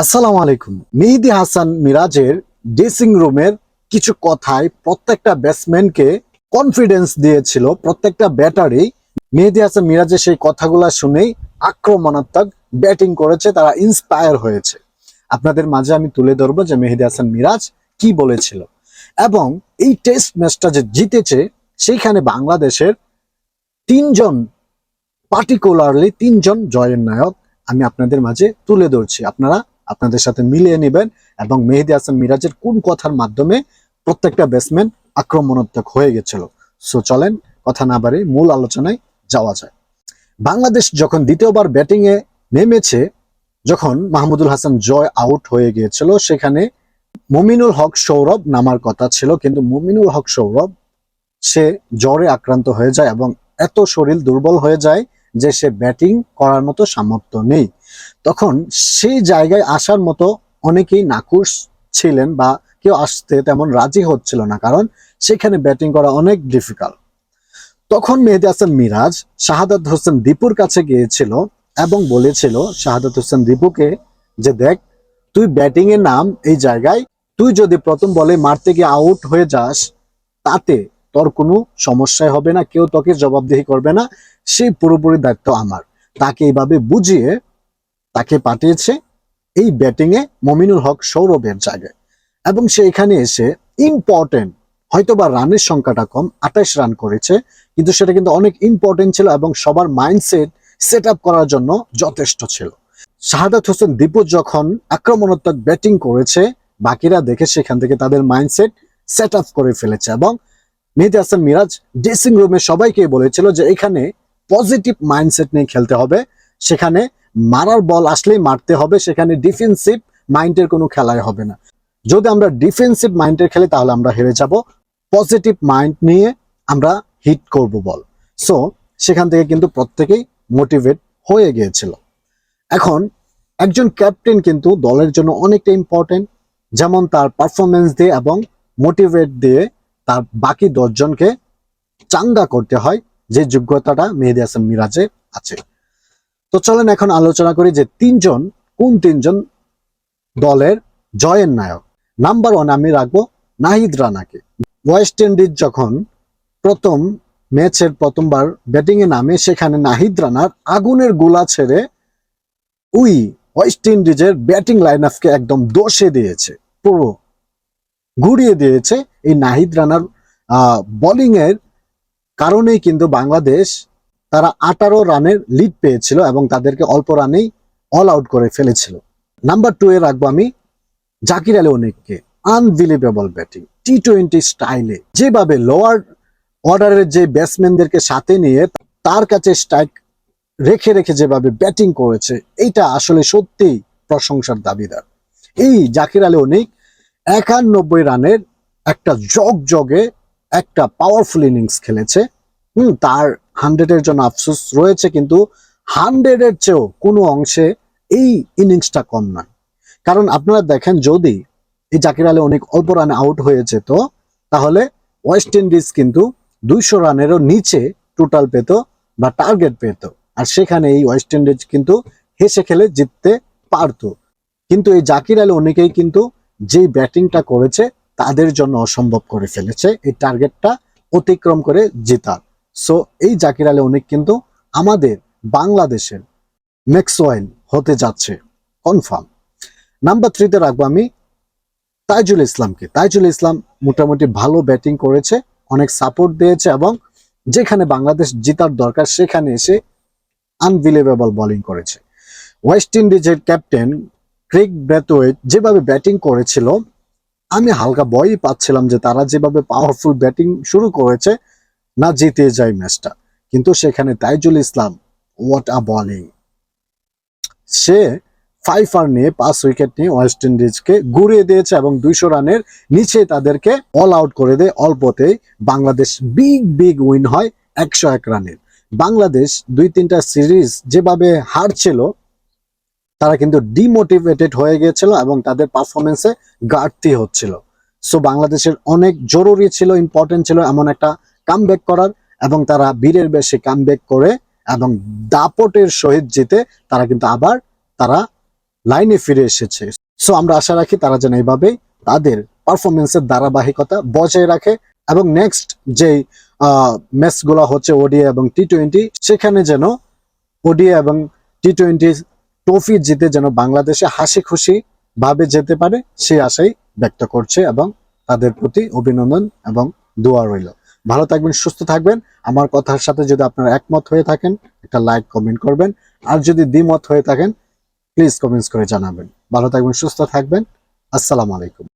আসসালামু আলাইকুম। মেহেদি হাসান মিরাজের ড্রেসিং রুমের কিছু কথায় প্রত্যেকটা ব্যাটসম্যানকে কনফিডেন্স দিয়েছিল, প্রত্যেকটা ব্যাটারি মেহেদি হাসান মিরাজের সেই কথাগুলো শুনেই আক্রমণাত্মক ব্যাটিং করেছে, তারা ইন্সপায়ার হয়েছে। আপনাদের মাঝে আমি তুলে ধরবো যে মেহেদি হাসান মিরাজ কি বলেছিল। এবং এই টেস্ট ম্যাচটা যে জিতেছে, সেইখানে বাংলাদেশের তিনজন পার্টিকুলারলি তিনজন জয়ের নায়ক আমি আপনাদের মাঝে তুলে ধরছি। আপনারা আপনাদের সাথে মিলিয়ে নেবেন এবং মেহেদি হাসান মিরাজের কোন কথার মাধ্যমে প্রত্যেকটা ব্যাটসম্যান আক্রমণাত্মক হয়ে গেছিল। সো চলেন কথা না বাড়ি মূল আলোচনায় যাওয়া যায়। বাংলাদেশ যখন দ্বিতীয়বার ব্যাটিং এ নেমেছে, যখন মাহমুদুল হাসান জয় আউট হয়ে গিয়েছিল, সেখানে মুমিনুল হক সৌরভ নামার কথা ছিল, কিন্তু মুমিনুল হক সৌরভ, সে জ্বরে আক্রান্ত হয়ে যায় এবং এত শরীর দুর্বল হয়ে যায় যে সে ব্যাটিং করার মতো সামর্থ্য নেই। তখন সেই জায়গায় আসার মতো অনেকেই নাকুশ ছিলেন বা কেউ আসতে তেমন রাজি হচ্ছিল না, কারণ সেখানে ব্যাটিং করা অনেক ডিফিকাল্ট তখন মেহেদি হাসান মিরাজ, শাহাদাত হোসেন দীপুর কাছে গিয়েছিল এবং বলেছিল, শাহাদাত হোসেন দীপুকে যে দেখ, তুই ব্যাটিং এর নাম এই জায়গায়, তুই যদি প্রথম বলে মারতে গিয়ে আউট হয়ে যাস, তাতে তোর কোনো সমস্যাই হবে না, কেউ তোকে জবাবদিহি করবে না, সেই পুরোপুরি দায়িত্ব আমার। তাকে এইভাবে বুঝিয়ে তাকে পাঠিয়েছে এই ব্যাটিং এ মমিনুল হক সৌরভের জায়গায়। এবং সে এখানে এসে ইম্পর্টেন্ট হয়তোবা রানের সংখ্যাটা কম, আঠাশ রান করেছে, কিন্তু সেটা কিন্তু অনেক ইম্পর্টেন্ট ছিল এবং সবার মাইন্ডসেট সেট আপ করার জন্য যথেষ্ট ছিল। শাহাদাত হোসেন দীপু যখন আক্রমণাত্মক ব্যাটিং করেছে, বাকিরা দেখে সেখান থেকে তাদের মাইন্ডসেট সেট আপ করে ফেলেছে এবং মেহেদি হাসান মিরাজ ড্রেসিং রুমে সবাইকে বলেছিল যে এখানে পজিটিভ মাইন্ডসেট নিয়ে খেলতে হবে, সেখানে মারার বল আসলেই মারতে হবে, সেখানে ডিফেন্সিভ মাইন্ডের কোনো খেলাই হবে না। যদি আমরা ডিফেন্সিভ মাইন্ডের খেলি, তাহলে আমরা হেরে যাব। পজিটিভ মাইন্ড নিয়ে আমরা হিট করব বল। সো সেখান থেকে কিন্তু প্রত্যেকেই মোটিভেট হয়ে গিয়েছিল। এখন, একজন ক্যাপ্টেন কিন্তু দলের জন্য অনেকটা ইম্পর্টেন্ট যেমন তার পারফরমেন্স দিয়ে এবং মোটিভেট দিয়ে তার বাকি দশজনকে চাঙ্গা করতে হয়, যে যোগ্যতাটা মেহেদি হাসান মিরাজে আছে। তো চলেন এখন আলোচনা করি যে তিনজন, কোন তিনজন দলের জয়ের নায়ক? নাম্বার ওয়ান আমি রাখব নাহিদ রানাকে। ওয়েস্ট ইন্ডিজ যখন প্রথম ম্যাচের প্রথমবার ব্যাটিং এ নামে, সেখানে নাহিদ রানার আগুনের গোলা ছেড়ে উই ওয়েস্ট ইন্ডিজের ব্যাটিং লাইন আপকে একদম দোষে দিয়েছে, পুরো ঘুরিয়ে দিয়েছে। এই নাহিদ রানার বোলিং এর কারণেই কিন্তু বাংলাদেশ তারা আঠারো রানের লিড পেয়েছিল এবং তাদেরকে অল্প রানেই অল আউট করে ফেলেছিল। নাম্বার টু এ রাখব আমি জাকির আলী অনেককে আনবিলিভেবল ব্যাটিং টি টোয়েন্টি স্টাইলে যেভাবে লোয়ার অর্ডারের যে ব্যাটসম্যানদেরকে সাথে নিয়ে তার কাছে স্ট্রাইক রেখে রেখে যেভাবে ব্যাটিং করেছে, এইটা আসলে সত্যিই প্রশংসার দাবিদার। এই জাকির আলী অনেক একানব্বই রানের একটা জগ জগে একটা পাওয়ারফুল ইনিংস খেলেছে। হুম, তার হান্ড্রেডের জন্য আফসোস রয়েছে, কিন্তু হান্ড্রেডের চেয়েও কোনো অংশে এই ইনিংসটা কম নয়। কারণ আপনারা দেখেন, যদি এই জাকির আলী অনেক অল্প রানে আউট হয়ে যেত, তাহলে ওয়েস্ট ইন্ডিজ কিন্তু দুইশো রানেরও নিচে টোটাল পেত বা টার্গেট পেত। আর সেখানে এই ওয়েস্ট ইন্ডিজ কিন্তু হেসে খেলে জিততে পারতো। কিন্তু এই জাকির আলী অনেকেই কিন্তু যেই ব্যাটিংটা করেছে, তাদের জন্য অসম্ভব করে ফেলেছে। এই টার্গেটটা অতিক্রম করে জেতার। সো এই জাকির আলী অনেক কিন্তু আমাদের বাংলাদেশের ম্যাক্সওয়েল হতে যাচ্ছে। কনফার্ম নাম্বার থ্রিতে রাখব আমি তাইজুল ইসলামকে। তাইজুল ইসলাম মোটামুটি ভালো ব্যাটিং করেছে, অনেক সাপোর্ট দিয়েছে এবং যেখানে বাংলাদেশ জিতার দরকার সেখানে এসে আনবিলিভেবল বোলিং করেছে। ওয়েস্ট ইন্ডিজের ক্যাপ্টেন ক্রিক ব্যাথওয়েট যেভাবে ব্যাটিং করেছিল, আমি হালকা ভয়ই পাচ্ছিলাম যে তারা যেভাবে পাওয়ারফুল ব্যাটিং শুরু করেছে না জিতে যায় ম্যাচটা। কিন্তু সেখানে Taijul Islam what a bowling say five আর নিয়ে, পাঁচ উইকেট নিয়ে ওয়েস্ট ইন্ডিজকে ঘুরিয়ে দিয়েছে এবং দুইশো রানের নিচে তাদেরকে অল আউট করে দেয়। অল্পতেই বাংলাদেশ বিগ বিগ উইন হয় একশো এক রানের। বাংলাদেশ দুই তিনটা সিরিজ যেভাবে হারছিল, তারা কিন্তু ডিমোটিভেটেড হয়ে গিয়েছিল এবং তাদের পারফরমেন্সে ঘাটতি হচ্ছিল। সো বাংলাদেশের অনেক জরুরি ছিল ইম্পর্টেন্ট ছিল এমন একটা কামব্যাক করার এবং তারা বীরের বেশি কামব্যাক করে এবং দাপটের সহিত জিতে তারা কিন্তু আবার তারা লাইনে ফিরে এসেছে। সো আমরা আশা রাখি তারা যেন এইভাবে তাদের পারফরমেন্সের ধারাবাহিকতা বজায় রাখে এবং নেক্সট যে ম্যাচগুলো হচ্ছে ওডিআই এবং টি টোয়েন্টি সেখানে যেন ওডিআই এবং টি টোয়েন্টি ট্রফি জিতে যেন বাংলাদেশে হাসি খুশি ভাবে যেতে পারে, সেই আশাই ব্যক্ত করছে এবং তাদের প্রতি অভিনন্দন এবং দোয়া রইল। ভালো থাকবেন, সুস্থ থাকবেন। আমার কথার সাথে যদি আপনারা একমত হয়ে থাকেন, একটা লাইক কমেন্ট করবেন। আর যদি দ্বিমত হয়ে থাকেন প্লিজ কমেন্টস করে জানাবেন। ভালো থাকবেন, সুস্থ থাকবেন। আসসালামু আলাইকুম।